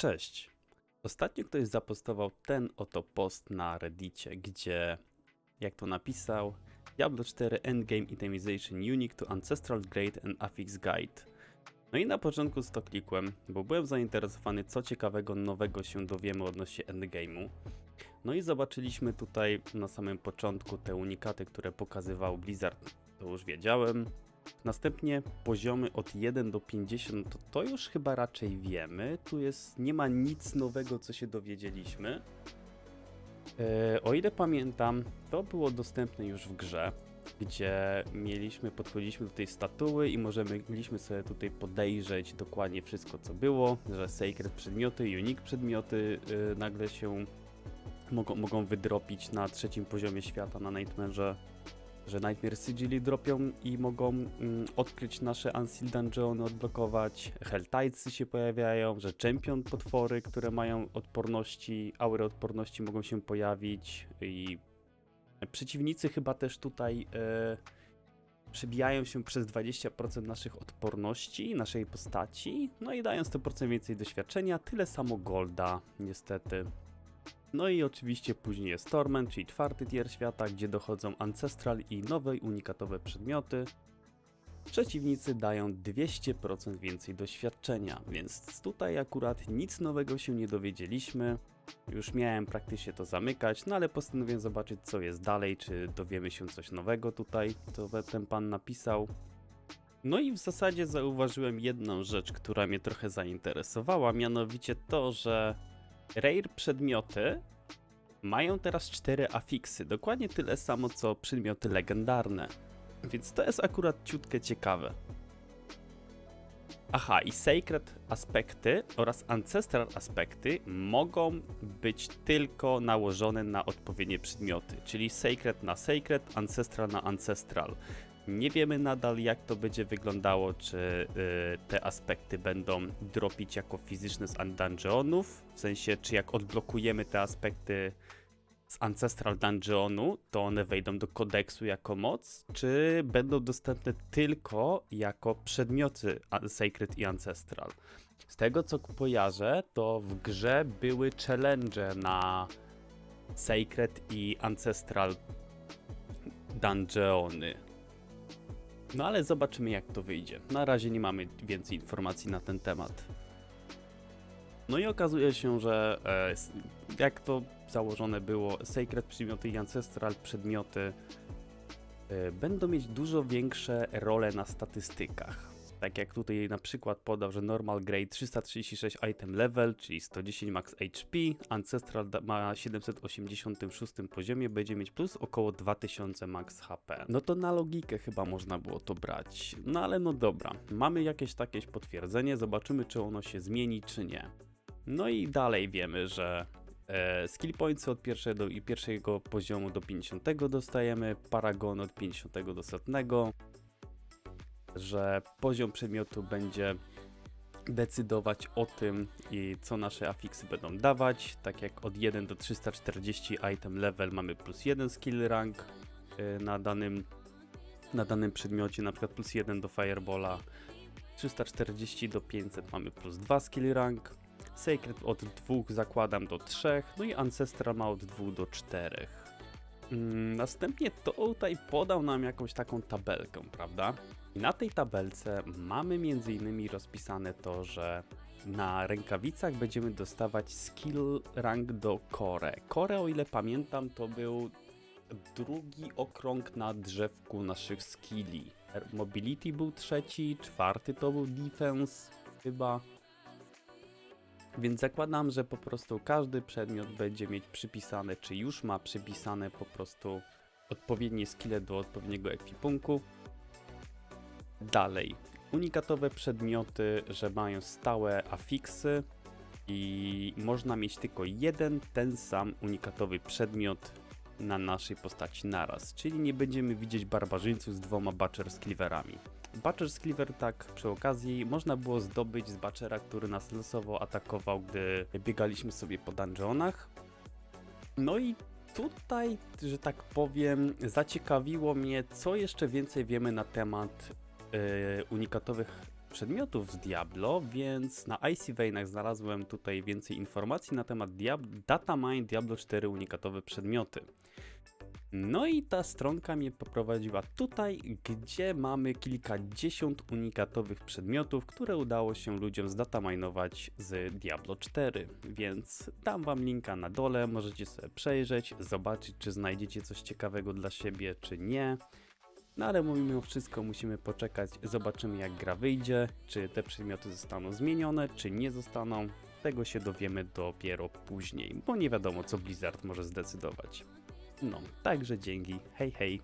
Cześć. Ostatnio ktoś zapostował ten oto post na Reddicie, gdzie, jak to napisał, Diablo 4 Endgame Itemization Unique to Ancestral Grade and Affix Guide. No i na początku to klikłem, bo byłem zainteresowany, co ciekawego nowego się dowiemy odnośnie Endgame'u. No i zobaczyliśmy tutaj na samym początku te unikaty, które pokazywał Blizzard, to już wiedziałem. Następnie poziomy od 1 do 50, to, to już chyba raczej wiemy. Tu jest, nie ma nic nowego, co się dowiedzieliśmy. E, o ile pamiętam, to było dostępne już w grze, gdzie mieliśmy, podchodziliśmy do tej statuły i możemy, mogliśmy sobie tutaj podejrzeć dokładnie wszystko, co było, że sacred przedmioty, unique przedmioty y, nagle się mogą, mogą wydropić na trzecim poziomie świata na Nightmare'ze że Nightmare Sigili dropią i mogą mm, odkryć nasze Unsealed Dungeony, odblokować. Helltidesy się pojawiają, że Champion potwory, które mają odporności, aury odporności mogą się pojawić i przeciwnicy chyba też tutaj e, przebijają się przez 20% naszych odporności, naszej postaci, no i dają 100% więcej doświadczenia, tyle samo golda, niestety. No i oczywiście później jest Torment, czyli czwarty tier świata, gdzie dochodzą Ancestral i nowe unikatowe przedmioty. Przeciwnicy dają 200% więcej doświadczenia, więc tutaj akurat nic nowego się nie dowiedzieliśmy. Już miałem praktycznie to zamykać, no ale postanowiłem zobaczyć co jest dalej, czy dowiemy się coś nowego tutaj, co ten pan napisał. No i w zasadzie zauważyłem jedną rzecz, która mnie trochę zainteresowała, mianowicie to, że Rare przedmioty mają teraz cztery afiksy, dokładnie tyle samo co przedmioty legendarne. Więc to jest akurat ciutkę ciekawe. Aha, i Sacred aspekty oraz Ancestral aspekty mogą być tylko nałożone na odpowiednie przedmioty, czyli Sacred na Sacred, Ancestral na Ancestral. Nie wiemy nadal, jak to będzie wyglądało, czy y, te aspekty będą dropić jako fizyczne z dungeonów, w sensie, czy jak odblokujemy te aspekty z Ancestral Dungeonu, to one wejdą do kodeksu jako moc, czy będą dostępne tylko jako przedmioty Sacred i Ancestral. Z tego co kojarzę, to w grze były challenge na Sacred i Ancestral Dungeony. No ale zobaczymy jak to wyjdzie. Na razie nie mamy więcej informacji na ten temat. No i okazuje się, że e, jak to założone było, Sacred przedmioty i Ancestral przedmioty e, będą mieć dużo większe role na statystykach. Tak jak tutaj na przykład podał, że Normal Grade 336 item level, czyli 110 max HP, Ancestral ma 786 poziomie, będzie mieć plus około 2000 max HP. No to na logikę chyba można było to brać. No ale no dobra, mamy jakieś takie potwierdzenie, zobaczymy czy ono się zmieni czy nie. No i dalej wiemy, że e, skill points od pierwszego, pierwszego poziomu do 50 dostajemy, paragon od 50 do 100, że poziom przedmiotu będzie decydować o tym, i co nasze afiksy będą dawać. Tak jak od 1 do 340 item level mamy plus 1 skill rank y, na danym, na danym przedmiocie, na przykład plus 1 do firebola. 340 do 500 mamy plus 2 skill rank. Sacred od 2 zakładam do 3, no i Ancestral ma od 2 do 4. Mm, następnie tutaj podał nam jakąś taką tabelkę, prawda? I na tej tabelce mamy m.in. rozpisane to, że na rękawicach będziemy dostawać skill rank do core. Core, o ile pamiętam, to był drugi okrąg na drzewku naszych skilli. Mobility był trzeci, czwarty to był defense chyba. Więc zakładam, że po prostu każdy przedmiot będzie mieć przypisane, czy już ma przypisane po prostu odpowiednie skille do odpowiedniego ekwipunku. Dalej, unikatowe przedmioty, że mają stałe afiksy i można mieć tylko jeden ten sam unikatowy przedmiot na naszej postaci naraz, czyli nie będziemy widzieć barbarzyńców z dwoma Butcher Skliverami. Butcher Skliver tak przy okazji można było zdobyć z Butchera, który nas losowo atakował, gdy biegaliśmy sobie po dungeonach. No i tutaj, że tak powiem, zaciekawiło mnie, co jeszcze więcej wiemy na temat yy, unikatowych przedmiotów z Diablo, więc na Icy Veinach znalazłem tutaj więcej informacji na temat Diab- Datamine Diablo 4 unikatowe przedmioty. No i ta stronka mnie poprowadziła tutaj, gdzie mamy kilkadziesiąt unikatowych przedmiotów, które udało się ludziom zdataminować z Diablo 4. Więc dam wam linka na dole, możecie sobie przejrzeć, zobaczyć czy znajdziecie coś ciekawego dla siebie, czy nie. No ale mimo wszystko musimy poczekać, zobaczymy jak gra wyjdzie, czy te przedmioty zostaną zmienione, czy nie zostaną. Tego się dowiemy dopiero później, bo nie wiadomo co Blizzard może zdecydować. No, także dzięki, hej hej.